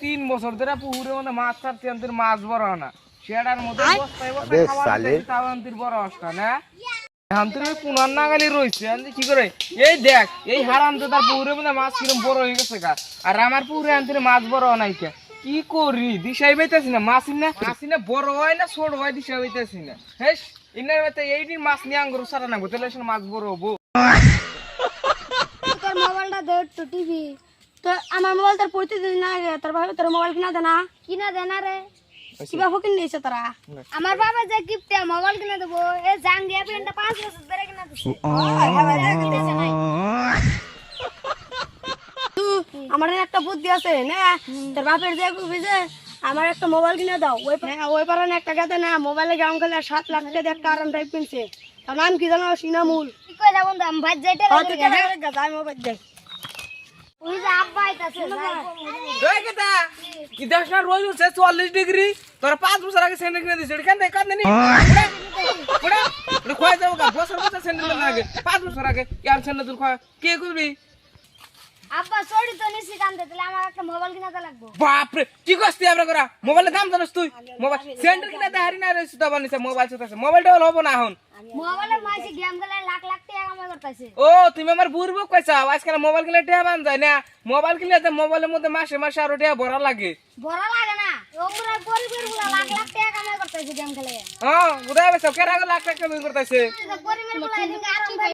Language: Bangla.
তিন বছর ধরে পুকুরে মানে মাছ ছাড়ছে আমাদের মাছ বড় না। সেটার মধ্যে আমাদের বড় আসটা না? পুনার নাগালি কি করে? এই দেখ এই হারাম তার পুকুরে মানে মাছ কিরম বড় হয়ে গেছে গা। আর আমার পুকুরে আনতে মাছ বড় নাই কি করি? দিশাই পাইতেছি না মাছ না মাছ না বড় হয় না ছোট হয় দিশা পাইতেছি না। হেস ইনার মধ্যে এই দিন মাছ নিয়ে আঙ্গুর সারা না তাহলে সে মাছ বড় হব। তোর মোবাইলটা দে একটু টিভি তো আমার মোবাইল তোর প্রতিদিন না রে তোর ভাবে তোর মোবাইল কিনা দেনা কিনা দেনা রে। কিবা ফকিন নিয়েছে তোরা? আমার বাবা যে গিফটে মোবাইল কিনে দেবো এ জাং দিয়ে পেনটা পাঁচ বছর ধরে কিনা দিছে। আমার একটা বুদ্ধি আছে না? তোর বাপের যে যে আমার একটা মোবাইল কিনে দাও। ওই ওই পারে একটা গেছে না মোবাইলে গেম খেলে সাত লাখ টাকা একটা আরাম টাইপ কিনছে। তার নাম কি জানো? সিনামুল। চুয়াল্লিশ ডিগ্রি? তোরা পাঁচ বছর আগে কিনে কেন খোয়া যাব বছর বছর আগে পাঁচ বছর আগে ইয়ার খোয়া কে করবি আব্বা সরি তো নিছি কান্দে তাহলে আমার একটা মোবাইল কিনাতে লাগবো। কি আমরা করা মোবাইলের দাম জানিস তুই? মোবাইল স্যান্ডেল কিনে দে হারি না রে বানিছে মোবাইল সুতা মোবাইলটা হলো না এখন। মোবাইলে মাইছে গেম খেলে লাখ লাখ টাকা কামাই করতেছে। ও তুমি আমার বুড়বো কইছা আজকাল মোবাইল কিনলে বান যায় না? মোবাইল কিনলে তো মোবাইলের মধ্যে মাসে মাসে আরও টেহা ভরা লাগে। বড় লাগে না। ওমরা পরিবারগুলা লাখ লাখ টাকা কামাই করতেছে গেম খেলে হ্যাঁ উদয় বেসব কেরা লাখ টাকা কামাই করতেছে। পরিবারগুলা এদিকে আরাম